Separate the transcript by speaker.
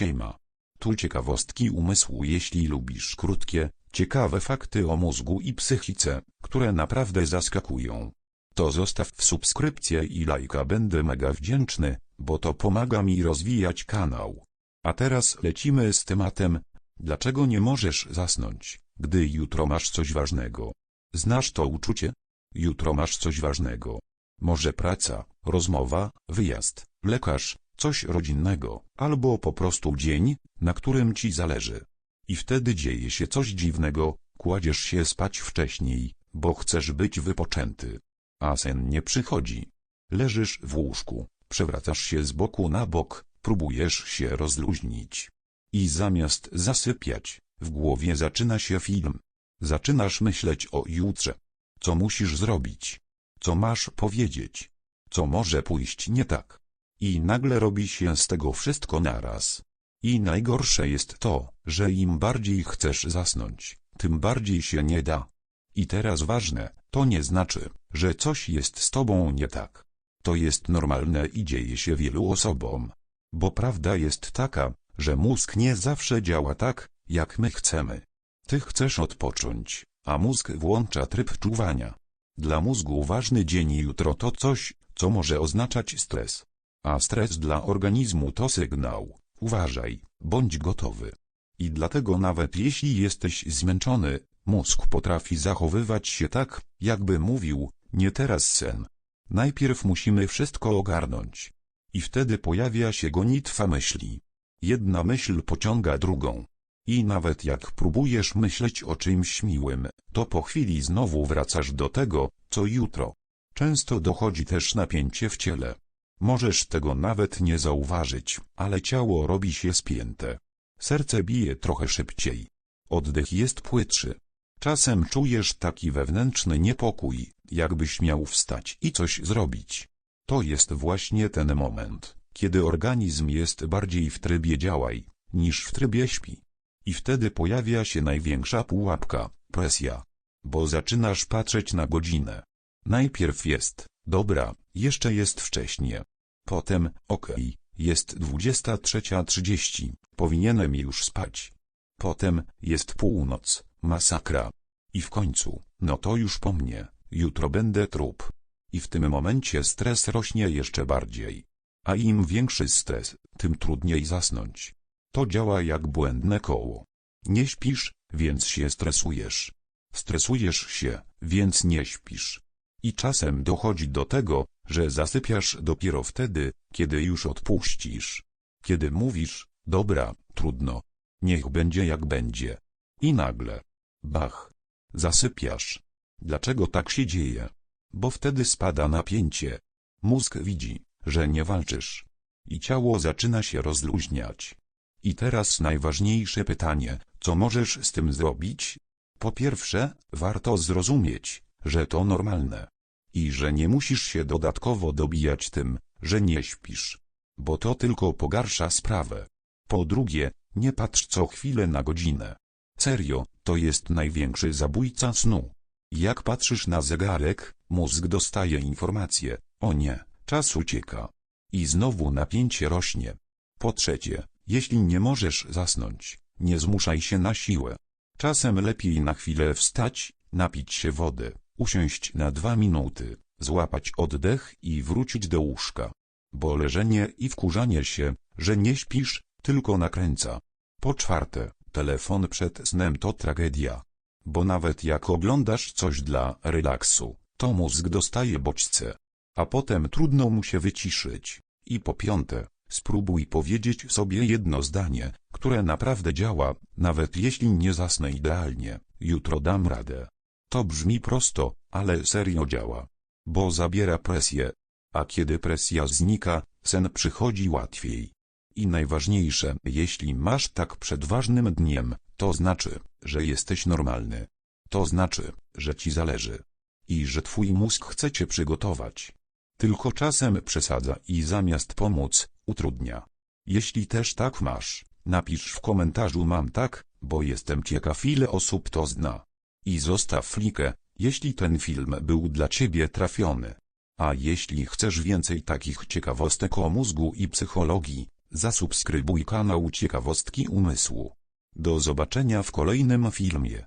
Speaker 1: Siema. Tu ciekawostki umysłu jeśli lubisz krótkie, ciekawe fakty o mózgu i psychice, które naprawdę zaskakują. To zostaw w subskrypcję i lajka będę mega wdzięczny, bo to pomaga mi rozwijać kanał. A teraz lecimy z tematem, dlaczego nie możesz zasnąć, gdy jutro masz coś ważnego. Znasz to uczucie? Jutro masz coś ważnego. Może praca, rozmowa, wyjazd, lekarz, coś rodzinnego, albo po prostu dzień, na którym ci zależy. I wtedy dzieje się coś dziwnego, kładziesz się spać wcześniej, bo chcesz być wypoczęty. A sen nie przychodzi. Leżysz w łóżku, przewracasz się z boku na bok, próbujesz się rozluźnić. I zamiast zasypiać, w głowie zaczyna się film. Zaczynasz myśleć o jutrze. Co musisz zrobić? Co masz powiedzieć? Co może pójść nie tak? I nagle robi się z tego wszystko naraz. I najgorsze jest to, że im bardziej chcesz zasnąć, tym bardziej się nie da. I teraz ważne, to nie znaczy, że coś jest z tobą nie tak. To jest normalne i dzieje się wielu osobom. Bo prawda jest taka, że mózg nie zawsze działa tak, jak my chcemy. Ty chcesz odpocząć, a mózg włącza tryb czuwania. Dla mózgu ważny dzień jutro to coś, co może oznaczać stres. A stres dla organizmu to sygnał. Uważaj, bądź gotowy. I dlatego nawet jeśli jesteś zmęczony, mózg potrafi zachowywać się tak, jakby mówił, nie teraz sen. Najpierw musimy wszystko ogarnąć. I wtedy pojawia się gonitwa myśli. Jedna myśl pociąga drugą. I nawet jak próbujesz myśleć o czymś miłym, to po chwili znowu wracasz do tego, co jutro. Często dochodzi też napięcie w ciele. Możesz tego nawet nie zauważyć, ale ciało robi się spięte. Serce bije trochę szybciej. Oddech jest płytszy. Czasem czujesz taki wewnętrzny niepokój, jakbyś miał wstać i coś zrobić. To jest właśnie ten moment, kiedy organizm jest bardziej w trybie działaj, niż w trybie śpi. I wtedy pojawia się największa pułapka, presja. Bo zaczynasz patrzeć na godzinę. Najpierw jest, dobra, jeszcze jest wcześnie. Potem, okej, okay, jest 23.30, powinienem już spać. Potem, jest północ, masakra. I w końcu, no to już po mnie, jutro będę trup. I w tym momencie stres rośnie jeszcze bardziej. A im większy stres, tym trudniej zasnąć. To działa jak błędne koło. Nie śpisz, więc się stresujesz. Stresujesz się, więc nie śpisz. I czasem dochodzi do tego, że zasypiasz dopiero wtedy, kiedy już odpuścisz. Kiedy mówisz, dobra, trudno. Niech będzie jak będzie. I nagle. Bach. Zasypiasz. Dlaczego tak się dzieje? Bo wtedy spada napięcie. Mózg widzi, że nie walczysz. I ciało zaczyna się rozluźniać. I teraz najważniejsze pytanie, co możesz z tym zrobić? Po pierwsze, warto zrozumieć, że to normalne. I że nie musisz się dodatkowo dobijać tym, że nie śpisz. Bo to tylko pogarsza sprawę. Po drugie, nie patrz co chwilę na godzinę. Serio, to jest największy zabójca snu. Jak patrzysz na zegarek, mózg dostaje informację, o nie, czas ucieka. I znowu napięcie rośnie. Po trzecie, jeśli nie możesz zasnąć, nie zmuszaj się na siłę. Czasem lepiej na chwilę wstać, napić się wody, usiąść na dwa minuty, złapać oddech i wrócić do łóżka. Bo leżenie i wkurzanie się, że nie śpisz, tylko nakręca. Po czwarte, telefon przed snem to tragedia. Bo nawet jak oglądasz coś dla relaksu, to mózg dostaje bodźce. A potem trudno mu się wyciszyć. I po piąte, spróbuj powiedzieć sobie jedno zdanie, które naprawdę działa, nawet jeśli nie zasnę idealnie, jutro dam radę. To brzmi prosto, ale serio działa. Bo zabiera presję. A kiedy presja znika, sen przychodzi łatwiej. I najważniejsze, jeśli masz tak przed ważnym dniem, to znaczy, że jesteś normalny. To znaczy, że ci zależy. I że twój mózg chce cię przygotować. Tylko czasem przesadza i zamiast pomóc, utrudnia. Jeśli też tak masz, napisz w komentarzu mam tak, bo jestem ciekaw ile osób to zna. I zostaw flikę, jeśli ten film był dla ciebie trafiony. A jeśli chcesz więcej takich ciekawostek o mózgu i psychologii, Zasubskrybuj kanał Ciekawostki Umysłu. Do zobaczenia w kolejnym filmie.